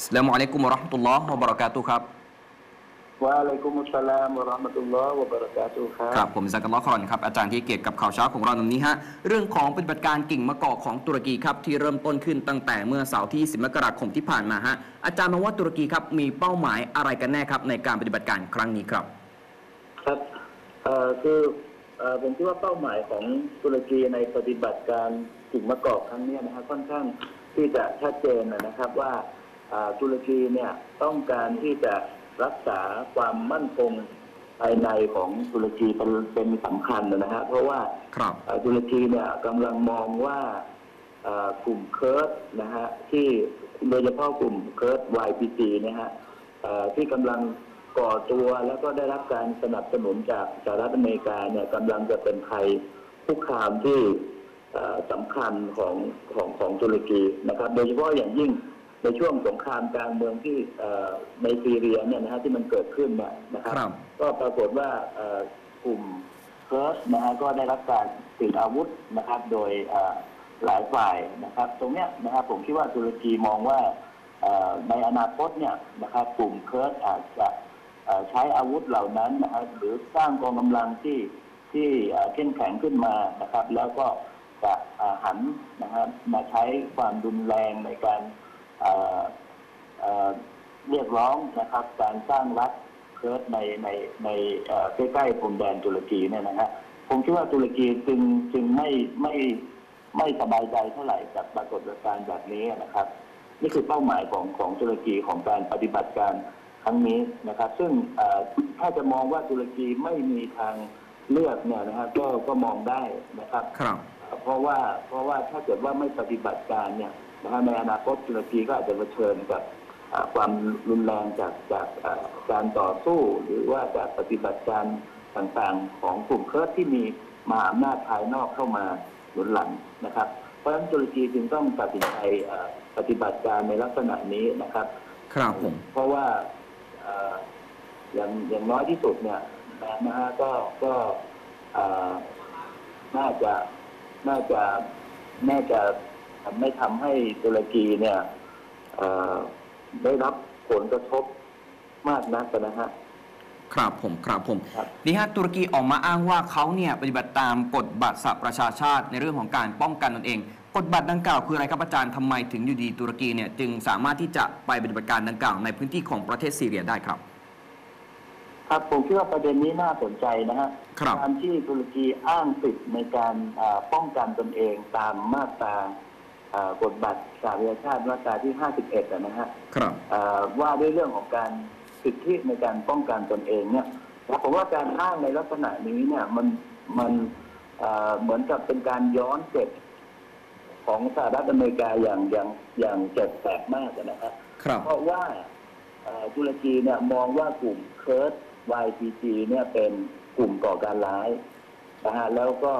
อัสสลามุอะลัยกุมวะเราะห์มะตุลลอฮ์วะบะเราะกาตุฮ์ครับวะอะลัยกุมุสสลามวะเราะห์มะตุลลอฮ์วะบะเราะกาตุฮ์คครัรับบผมซักอัลลอฮ์คอนครับอาจารย์ที่เกียรติกับข่าวเช้าของเราในวันนี้ฮะเรื่องของปฏิบัติการกิ่งมะกอกของตุรกีครับที่เริ่มต้นขึ้นตั้งแต่เมื่อเสาร์ที่10มกราคมที่ผ่านมาฮะอาจารย์มองว่าตุรกีครับมีเป้าหมายอะไรกันแน่ครับในการปฏิบัติการครั้งนี้ครับ ครับเอ่อคือเอ่อผมคิดว่าเป้าหมายของตุรกีในปฏิบัติการสิ่งมะกอกครั้งเนี้ยนะฮะค่อนข้างที่จะชัดเจนนะนะครับว่าอ่า ตุรกีเนี่ยต้องการที่จะรักษาความมั่นคงภายในของตุรกีเป็นเป็นสำคัญนะฮะเพราะว่าครับเอ่อตุรกีเนี่ยกำลังมองว่าเอ่อกลุ่มเคิร์ดนะฮะที่โดยเฉพาะกลุ่มเคิร์ด YPG นะฮะเอ่อที่กำลังก่อตัวแล้วก็ได้รับการสนับสนุนจากสหรัฐอเมริกาเนี่ยกำลังจะเป็นภัยคุกคามที่เอ่อสำคัญของของของตุรกีนะครับ โดยเฉพาะอย่างยิ่ง ในช่วงสงครามกลางเมืองที่เอ่อในซีเรียเนี่ยนะฮะที่มันเกิดขึ้นเนี่ยนะครับครับก็ปรากฏว่าเอ่อกลุ่มเคิร์ดนะฮะก็ได้รับการติดอาวุธนะครับ โดยเอ่อหลายฝ่ายนะครับ ตรงเนี้ยนะครับผมคิดว่าตุรกีมองว่าเอ่อในอนาคตเนี่ยนะครับ กลุ่มเคิร์ดอาจจะเอ่อใช้อาวุธเหล่านั้นนะครับหรือสร้างกองกำลังที่ที่เอ่อเข้มแข็งขึ้นมานะครับ แล้วก็จะเอ่อหันนะครับมาใช้ความรุนแรงในการ เอ่อเอ่อเรียกร้องนะครับ การสร้างรัฐเคิร์ดในในในเอ่อใกล้ๆพรมแดนตุรกีเนี่ยนะฮะผมคิดว่าตุรกีจึงจึงไม่ไม่ไม่สบายใจเท่าไหร่กับปรากฏการณ์แบบนี้นะครับ นี่คือเป้าหมายของของตุรกีของการปฏิบัติการครั้งนี้นะครับ ซึ่งเอ่อถ้าจะมองว่าตุรกีไม่มีทางเลือกเนี่ยนะครับก็ก็มองได้นะครับ ครับ เพราะว่าเพราะว่าถ้าเกิดว่าไม่ปฏิบัติการเนี่ย นะฮะในอนาคตตุรกีก็อาจจะเผชิญกับอ่าความรุนแรงจากจากอ่าการต่อสู้ หรือว่าจากปฏิบัติการต่างๆ ของกลุ่มเคิร์ดที่มีมหาอำนาจภายนอกเข้ามาหนุนหลังนะครับ เพราะฉะนั้นตุรกีจึงต้องตัดสินใจอ่าปฏิบัติการในลักษณะนี้นะครับ ครับผมเพราะว่าเอ่ออย่างอย่างน้อยที่สุดเนี่ยนะนะฮะก็ก็เอ่อน่าจะน่าจะน่าจะ ไม่ทำให้ตุรกีเนี่ยเอ่อได้รับผลกระทบมากนักนะฮะครับผมครับผมครับนี่ฮะตุรกีออกมาอ้างว่าเขาเนี่ยปฏิบัติตามกฎบัตรสหประชาชาติในเรื่องของการป้องกันตนเองกฎบัตรดังกล่าวคืออะไรครับอาจารย์ทำไมถึงอยู่ดีตุรกีเนี่ยจึงสามารถที่จะไปปฏิบัติการดังกล่าวในพื้นที่ของประเทศซีเรียได้ครับ ครับผมคิดว่าประเด็นนี้น่าสนใจนะฮะครับการที่ตุรกีอ้างสิทธิ์ในการอ่าป้องกันตนเองตามมาตรา อ่ากฎบัตรสหประชาชาติมาตราที่ 51อะนะฮะครับเอ่อว่าด้วยเรื่องของการสิทธิในการป้องกันตนเองเนี่ยแล้วผมว่าการอ้างในลักษณะนี้เนี่ยมันมันเอ่อเหมือนกับเป็นการย้อนเกร็ดของสหรัฐอเมริกาอย่างอย่างอย่างเจ็บแสบมากอะนะครับครับ เพราะว่าเอ่อตุรกีเนี่ยมองว่ากลุ่มเคิร์ด YPG เนี่ยเป็นกลุ่มก่อการร้ายนะฮะแล้วก็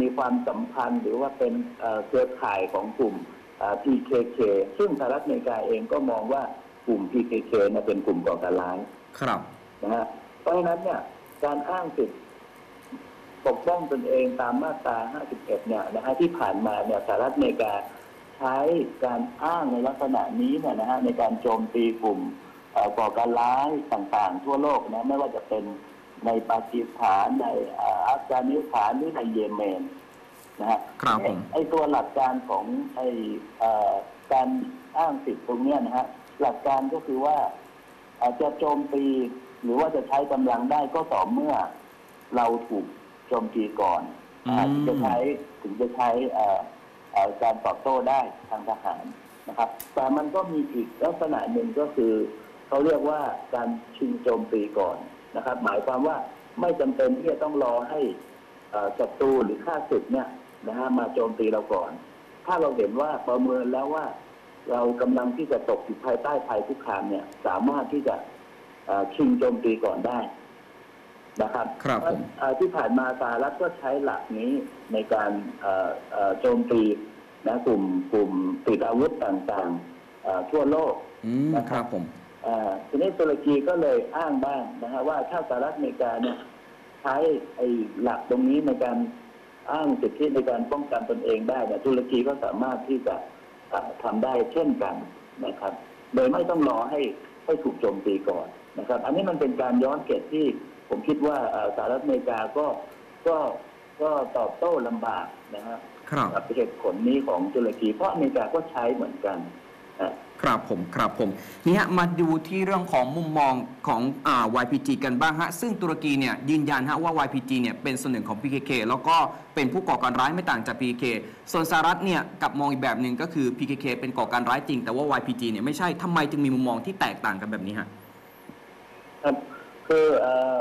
มีความสัมพันธ์หรือว่าเป็นเอ่อเครือข่ายของกลุ่มเอ่อ PKK ซึ่งสหรัฐอเมริกาเองก็มองว่ากลุ่ม PKK เนี่ยเป็นกลุ่มก่อการร้ายครับนะฮะเพราะฉะนั้นเนี่ยการอ้างสิทธิปกป้องตนเองตามมาตรา 51 เนี่ยนะฮะที่ผ่านมาเนี่ยสหรัฐอเมริกาใช้การอ้างในลักษณะนี้เนี่ยนะฮะในการโจมตีกลุ่มเอ่อก่อการร้ายต่างๆ ทั่วโลกนะไม่ว่าจะเป็น ในปากีสถานในเอ่ออัฟกานิสถานหรือในเยเมนนะฮะครับผมไอ้ตัวหลักการของไอ้เอ่อการอ้างสิทธิ์ตรงเนี้ยนะฮะหลักการก็คือว่าอาจจะโจมตีหรือว่าจะใช้กำลังได้ก็ต่อเมื่อเราถูกโจมตีก่อนอืมอ่าถึงจะใช้ถึงจะใช้เอ่อเอ่อการตอบโต้ได้ทางทหารนะครับ แต่มันก็มีอีกลักษณะหนึ่งก็คือ เขาเรียกว่าการชิงโจมตีก่อน นะครับ หมายความว่าไม่จำเป็นที่จะต้องรอให้เอ่อศัตรูหรือข้าศึกเนี่ยนะฮะมาโจมตีเราก่อน ถ้าเราเห็นว่าประเมินแล้วว่า เรากำลังที่จะตกอยู่ภายใต้ภัยคุกคามเนี่ย สามารถที่จะเอ่อชิงโจมตีก่อนได้นะครับครับผมเอ่อที่ผ่านมาสหรัฐก็ใช้หลักนี้ในการเอ่อเอ่อโจมตีนะกลุ่มกลุ่มติดอาวุธต่างๆเอ่อทั่วโลกอืมครับผมเอ่อ ทีนี้ตุรกีก็เลยอ้างบ้างนะฮะว่าถ้าสหรัฐอเมริกาเนี่ยใช้ไอ้หลักตรงนี้ในการอ้างสิทธิในการป้องกันตนเองได้เนี่ยตุรกีก็สามารถที่จะเอ่อทำได้เช่นกันนะครับ โดยไม่ต้องรอให้ให้ถูกโจมตีก่อนนะครับ อันนี้มันเป็นการย้อนเกตที่ผมคิดว่าเอ่อสหรัฐอเมริกาก็ก็ก็ตอบโต้ลำบากนะฮะครับกับเหตุผลนี้ของตุรกีเพราะอเมริกาก็ใช้เหมือนกันนะ ครับผมครับผมนี่ฮะมาดูที่เรื่องของมุมมองของอ่า YPG กันบ้างฮะ ซึ่งตุรกีเนี่ยยืนยันฮะว่า YPG เนี่ยเป็นส่วนหนึ่งของ PKK แล้วก็เป็นผู้ก่อการร้ายไม่ต่างจาก PKK ส่วนสหรัฐเนี่ยกลับมองอีกแบบหนึ่งก็คือ PKK เป็นก่อการร้ายจริง แต่ว่า YPG เนี่ยไม่ใช่ทำไมจึงมีมุมมองที่แตกต่างกันแบบนี้ฮะครับคือเอ่อ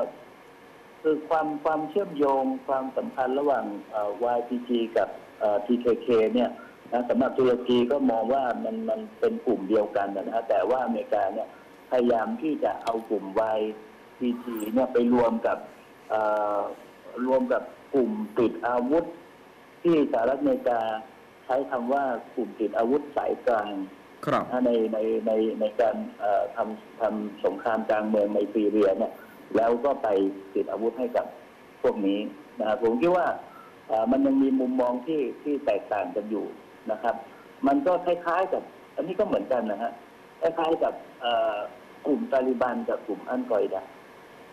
คือความความเชื่อมโยงความสัมพันธ์ระหว่างอ่อ YPG กับอ่อ PKK เนี่ย นะสำหรับตุรกีก็มองว่ามันมันเป็นกลุ่มเดียวกันนะฮะแต่ว่าอเมริกาเนี่ยพยายามที่จะเอากลุ่ม YPG เนี่ยไปรวมกับเอ่อรวมกับกลุ่มติดอาวุธ ที่สหรัฐอเมริกาใช้คำว่ากลุ่มติดอาวุธสายกลางครับในในในในการเอ่อทำทำสงครามกลางเมืองในซีเรียเนี่ยแล้วก็ไปติดอาวุธให้กับพวกนี้นะครับผมคิดว่าเอ่อมันยังมีมุมมองที่ที่แตกต่างกันอยู่ นะครับ มันก็คล้ายๆกับ อันนี้ก็เหมือนกันนะฮะคล้ายๆกับเอ่อกลุ่มตาลิบันกับกลุ่มอันกอยดา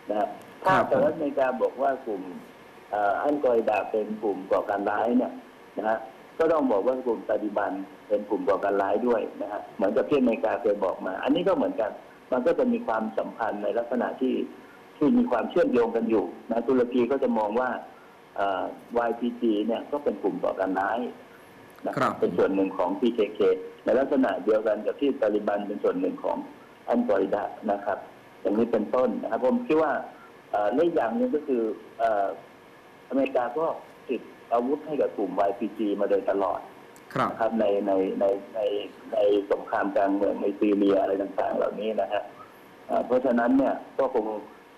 นะครับถ้าครับผมสหรัฐอเมริกาบอกว่ากลุ่มเอ่ออันกอยดาเป็นกลุ่มก่อการร้ายเนี่ยนะฮะก็ต้องบอกว่ากลุ่มตาลิบันเป็นกลุ่มก่อการร้ายด้วยนะฮะเหมือนกับที่อเมริกาเคยบอกมา อันนี้ก็เหมือนกัน มันก็จะมีความสัมพันธ์ในลักษณะที่ที่มีความเชื่อมโยงกันอยู่นะตุรกีก็จะมองว่าเอ่อ YPG เนี่ยก็เป็นกลุ่มก่อการร้าย นะครับเป็นส่วนหนึ่งของ PKK ในลักษณะเดียวกันกับที่ตาลิบันเป็นส่วนหนึ่งของอันกอริดานะครับ อย่างนี้เป็นต้นนะครับผมคิดว่าเอ่อเรื่องอย่างหนึ่งก็คือเอ่ออเมริกาก็ติดอาวุธให้กับกลุ่ม YPG มาโดยตลอดครับนะครับในในในในในสงครามกลางเมืองในซีเรียอะไรต่างๆ เหล่านี้นะฮะเอ่อเพราะฉะนั้นเนี่ยก็คง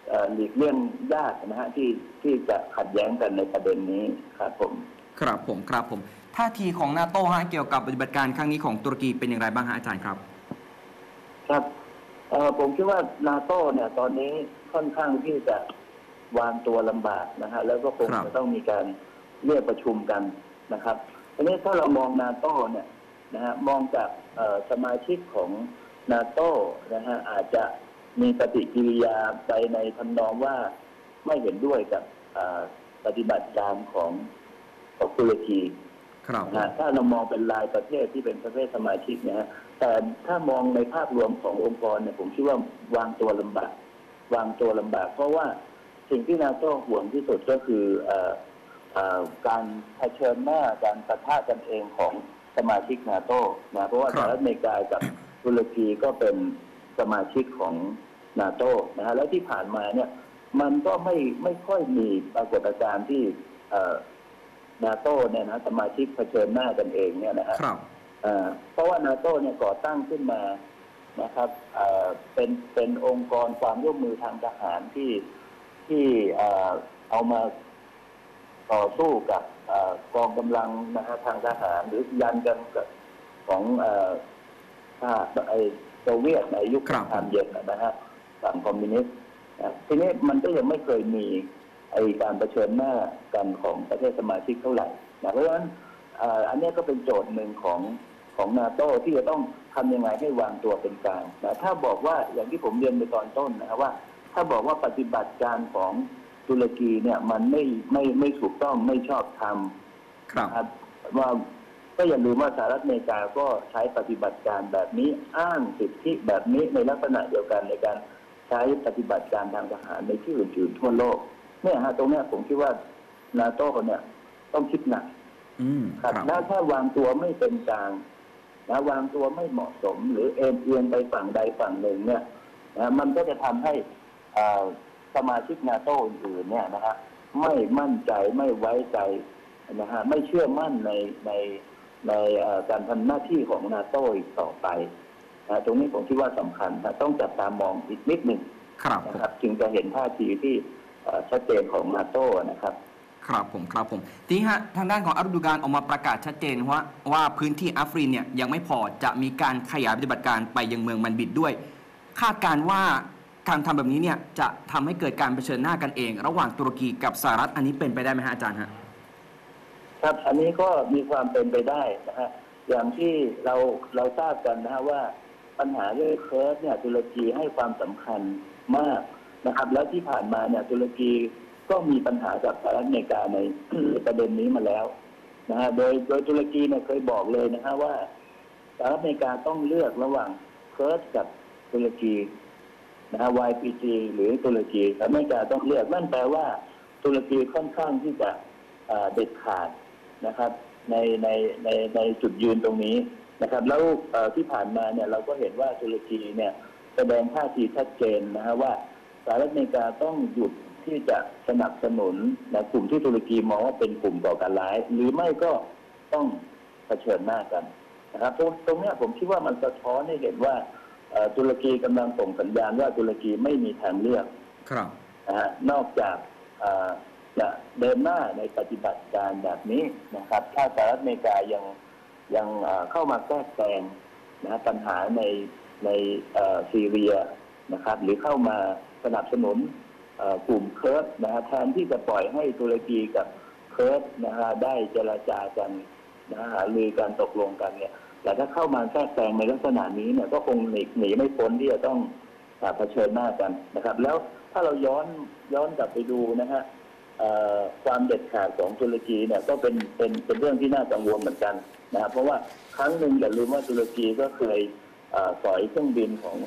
เอ่อหลีกเลี่ยงยากนะฮะที่ที่จะขัดแย้งกันในประเด็นนี้ครับผม ครับผมครับผม ท่าทีของนาโต้ฮะเกี่ยวกับปฏิบัติการครั้งนี้ของตุรกีเป็นอย่างไรบ้างฮะอาจารย์ครับ ครับเอ่อผมคิดว่านาโต้เนี่ยตอนนี้ค่อนข้างที่จะวางตัวลำบากนะฮะแล้วก็คงครับจะต้องมีการเรียกประชุมกันนะครับทีนี้ถ้าเรามองนาโต้เนี่ยนะฮะมองจากเอ่อสมาชิกของนาโต้นะฮะอาจจะมีปฏิกิริยาไปในทำนองว่าไม่เห็นด้วยกับเอ่อปฏิบัติการของของตุรกี ครับนะถ้าเรามองเป็นรายประเทศที่เป็นประเทศสมาชิกนะฮะแต่ถ้ามองในภาพรวมขององค์กรเนี่ยผมคิดว่าวางตัวลำบาก วางตัวลำบาก เพราะว่าสิ่งที่นาโต้ห่วงที่สุดก็คือเอ่อการเผชิญหน้าการปะทะกันเองของสมาชิกนาโต้นะเพราะว่าสหรัฐอเมริกากับตุรกีก็เป็นสมาชิกของนาโต้นะฮะแล้วที่ผ่านมาเนี่ย มันก็ไม่ไม่ค่อยมีปรากฏการณ์ที่เอ่อ นาโต้เนี่ยนะสมาชิกเผชิญหน้ากันเองเนี่ยนะฮะครับเอ่อเพราะว่านาโต้เนี่ยก่อตั้งขึ้นมานะครับเอ่อเป็นเป็นองค์กรความร่วมมือทางทหารที่ที่เอ่อเอามาต่อสู้กับเอ่อกองกำลังนะฮะทางทหาร หรือยันกันกับของเอ่อทหารไอโซเวียตในยุคคสรับงครามเย็นนะฮะฝั่งคอมมิวนิสต์นะทีนี้มันก็ยังไม่เคยมี ไอการเผชิญหน้ากันของประเทศสมาชิกเท่าไหร่นะเพราะฉะนั้นเอ่ออันเนี้ยก็เป็นโจทย์หนึ่งของของนาโต้ที่จะต้องทำยังไงให้วางตัวเป็นกลางนะถ้าบอกว่าอย่างที่ผมเรียนไปตอนต้นนะครับว่า ถ้าบอกว่าปฏิบัติการของตุรกีเนี่ยมันไม่ไม่ไม่ถูกต้องไม่ชอบธรรมครับนะครับว่าก็อย่าลืมว่าสหรัฐอเมริกาก็ใช้ปฏิบัติการแบบนี้อ้างสิทธิแบบนี้ในลักษณะเดียวกันในการใช้ปฏิบัติการทางทหารในที่อื่นๆทั่วโลก เนี่ยฮะตรงเนี้ยผมคิดว่านาโต้เนี่ย ต้องคิดหนักอืมคครัรับบแล้วถ้าวางตัวไม่เป็นกลางนะวางตัวไม่เหมาะสม หรือเอ็นเอียงไปฝั่งใดฝั่งหนึ่งเนี่ยนะมันก็จะทำให้อ่าสมาชิกนาโต้อื่นๆเนี่ยนะฮะไม่มั่นใจไม่ไว้ใจนะฮะไม่เชื่อมั่นในในในเอ่อการทำหน้าที่ของนาโต้อีกต่อไปนะตรงนี้ผมคิดว่าสำคัญนะต้องจับตามองอีกนิดหนึ่งครับผมนะครับ จึงจะเห็นท่าทีที่เอ่อ ชัดเจนของนาโต้นะครับครับผมครับผมทีนี้ฮะทางด้านของอัรดูกานออกมาประกาศชัดเจนว่าว่าพื้นที่อัฟรินเนี่ยยังไม่พอจะมีการขยายปฏิบัติการไปยังเมืองมันบิดด้วย คาดการณ์ว่าการทำแบบนี้เนี่ยจะทำให้เกิดการเผชิญหน้ากันเอง ระหว่างตุรกีกับสหรัฐอันนี้เป็นไปได้ไหมฮะอาจารย์ฮะครับอันนี้ก็มีความเป็นไปได้นะฮะอย่างที่เราเราทราบกันนะฮะว่าปัญหาเรื่องเคิร์ฟเนี่ยตุรกีให้ความสำคัญมาก นะครับ แล้วที่ผ่านมาเนี่ยตุรกีก็มีปัญหากับสหรัฐอเมริกาในประเด็นนี้มาแล้วนะฮะโดยโดยตุรกีเนี่ยเคยบอกเลยนะฮะว่าสหรัฐอเมริกาต้องเลือกระหว่างเคิร์ฟกับตุรกีนะฮะ YPG หรือตุรกีสหรัฐอเมริกาต้องเลือกนั่นแปลว่าตุรกีค่อนข้างที่จะเด็ดขาดนะครับ ในในในในจุดยืนตรงนี้นะครับ แล้วที่ผ่านมาเนี่ยเราก็เห็นว่าตุรกีเนี่ยแสดงท่าทีชัดเจนนะฮะว่า สหรัฐอเมริกาต้องหยุดที่จะสนับสนุนนะกลุ่มที่ตุรกีมองว่าเป็นกลุ่มก่อการร้าย หรือไม่ก็ต้องเผชิญหน้ากันนะครับตรงตรงเนี้ยผมคิดว่ามันสะท้อนให้เห็นว่าเอ่อตุรกีกำลังส่งสัญญาณว่าตุรกีไม่มีทางเลือกครับนะฮะนอกจากเอ่อจะเดินหน้าในปฏิบัติการแบบนี้นะครับ ถ้าสหรัฐอเมริกายังยังเอ่อเข้ามาแทรกแซงนะฮะปัญหาในในเอ่อซีเรียนะครับ หรือเข้ามา สนับสนุนกลุ่มเคิร์ดนะฮะแทนที่จะปล่อยให้ตุรกีกับเคิร์ดนะฮะได้เจรจากันนะฮะหารือการตกลงกันเนี่ยแต่ถ้าเข้ามาแทรกแซงในลักษณะนี้เนี่ยก็คงหนีหนีไม่พ้นที่จะต้องอเผชิญหน้ากันนะครับ แล้วถ้าเราย้อนย้อนกลับไปดูนะฮะความเด็ดขาดของตุรกีเนี่ยก็เป็นเป็นเป็นเรื่องที่น่ากังวลเหมือนกันนะครับเพราะว่าครั้งหนึ่งอย่าลืมว่าตุรกีก็เคยเอ่อสอยเครื่องบินของ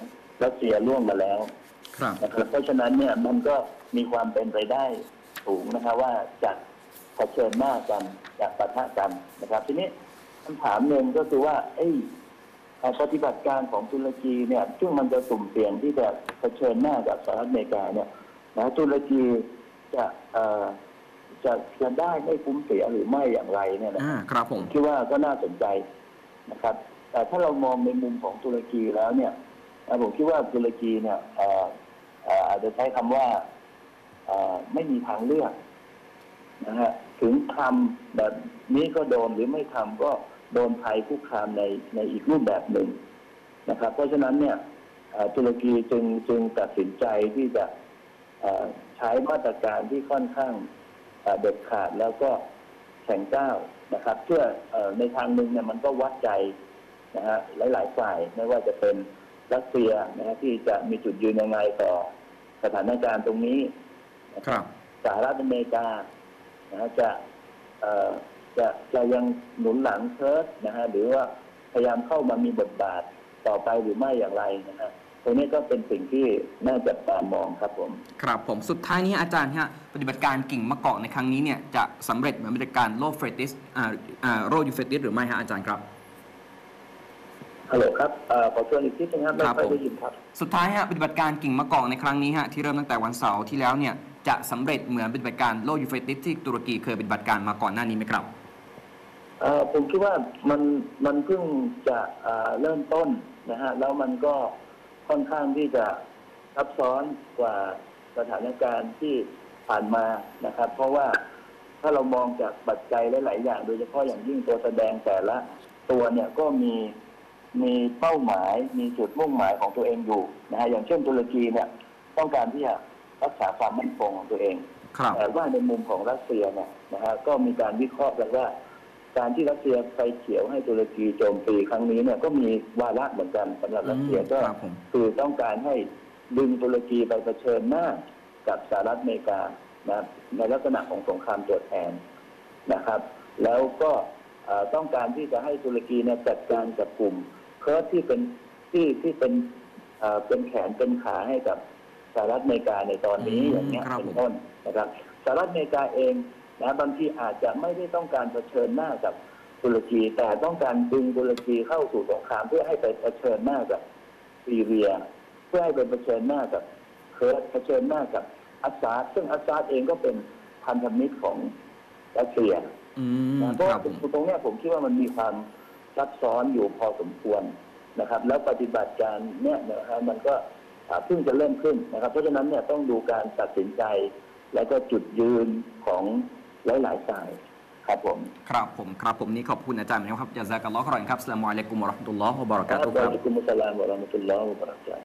รัสเซียล่วงมาแล้ว นะครับเพราะฉะนั้นเนี่ยมันก็มีความเป็นไปได้สูงนะครับว่าจะเผชิญหน้ากันจะปะทะกันนะครับ ทีนี้คำถามหนึ่งก็คือว่าเอ้ยเอ่อปฏิบัติการของตุรกีเนี่ยซึ่งมันจะสุ่มเสี่ยงที่จะเผชิญหน้ากับสหรัฐอเมริกาเนี่ยนะตุรกีจะเอ่อจะจะได้ไม่คุ้มเสียหรือไม่อย่างไรเนี่ยนะอ่าครับผมคิดว่าก็น่าสนใจนะครับ แต่ถ้าเรามองในมุมของตุรกีแล้วเนี่ยเอ่อผมคิดว่าตุรกีเนี่ยเอ่อเอาจจะใช้คำว่าอไม่มีทางเลือกนะฮะถึงทำแบบนี้ก็โดนหรือไม่ทำก็โดนภัยคุกคามในในอีกรูปแบบหนึ่งนะครับ เพราะฉะนั้นเนี่ยตุรกีจึงจึงตัดสินใจที่จะใช้มาตรการที่ค่อนข้างเด็ดขาดแล้วก็แข็งก้าวนะครับ เพื่อเออในทางหนึ่งเนี่ยมันก็วัดใจนะฮะหลาย ๆ ฝ่ายไม่ว่าจะเป็นรัสเซียนะฮะที่จะมีจุดยืนยังไงต่อ สถานการณ์ตรงนี้นะครับสหรัฐอเมริกานะฮะจะเอ่อจะจะยังหนุนหลังเคิร์ดนะฮะหรือว่าพยายามเข้ามามีบทบาทต่อไปหรือไม่อย่างไรนะฮะตรงนี้ก็เป็นสิ่งที่น่าจับตามองครับผม ครับผมสุดท้ายนี้อาจารย์ฮะปฏิบัติการกิ่งมะกอกในครั้งนี้เนี่ยจะสำเร็จเหมือนปฏิบัติการโลเฟรติสอ่าอ่าโรยูเฟรติสหรือไม่ฮะอาจารย์ครับ ฮัลโหลครับเอ่อขอชวนอีกทีนึงครับไม่ครับค่อยผมได้ยินครับ สุดท้ายฮะปฏิบัติการกิ่งมะกอกในครั้งนี้ฮะที่เริ่มตั้งแต่วันเสาร์ที่แล้วเนี่ยจะสำเร็จเหมือนปฏิบัติการโลยูเฟรติสที่ตุรกีเคยปฏิบัติการมาก่อนหน้านี้ไหมครับเอ่อผมคิดว่ามันมันเพิ่งจะเอ่อเริ่มต้นนะฮะแล้วมันก็ค่อนข้างที่จะซับซ้อนกว่าสถานการณ์ที่ผ่านมานะครับ เพราะว่าถ้าเรามองจากปัจจัยหลาย ๆ อย่าง โดยเฉพาะอย่างยิ่งตัวแสดงแต่ละตัวเนี่ยก็มี มีเป้าหมายมีจุดมุ่งหมายของตัวเองอยู่นะฮะอย่างเช่นตุรกีเนี่ยต้องการที่จะรักษาความมั่นคงของตัวเองครับแต่ว่าในมุมของรัสเซียเนี่ยนะฮะก็มีการวิเคราะห์กันว่า การที่รัสเซียไฟเขียวให้ตุรกีโจมตีครั้งนี้เนี่ยก็มีวาระเหมือนกันสำหรับรัสเซียก็ครับผมคือต้องการให้ดึงตุรกีไปเผชิญหน้ากับสหรัฐอเมริกานะในลักษณะของสงครามตัวแทนนะครับ แล้วก็เอ่อ ต้องการที่จะให้ตุรกีเนี่ยจัดการกับกลุ่มเคิร์ดที่เป็นที่ที่เป็นเอ่อเป็นแขนเป็นขาให้กับสหรัฐอเมริกาในตอนนี้อืมอย่างเงี้ยครับเป็นผมต้นนะครับสหรัฐอเมริกาเองนะบางทีอาจจะไม่ได้ต้องการเผชิญหน้ากับตุรกีแต่ต้องการดึงตุรกีเข้าสู่สงครามเพื่อให้ไปเผชิญหน้ากับซีเรีย เพื่อให้ไปเผชิญหน้ากับเคิร์ดเผชิญหน้ากับอัสซาดซึ่งอัสซาดเองก็เป็นพันธมิตรของรัสเซีย อืมนะเพคราะรัว่าบผมตรงเนี้ยผมคิดว่ามันมีความซับซ้อนอยู่พอสมควรนะครับ แล้วปฏิบัติการเนี่ยนะฮะมันก็อ่าเพิ่งจะเริ่มขึ้นนะครับ เพราะฉะนั้นเนี่ยต้องดูการตัดสินใจ แล้วก็จุดยืนของหลายๆฝ่ายครับผมครับผมครับผมนี่ขอบคุณอาจารย์นะครับยาซากัลลอฮ์ขอรอนครับสลามอะลัยกุมวะเราะห์มะตุลลอฮ์วะบะเราะกาตุฮ์อัคลรับลอฮฺมุสลามวะเราะมะตุลลอฮฺวะบะเราะกาตุฮ์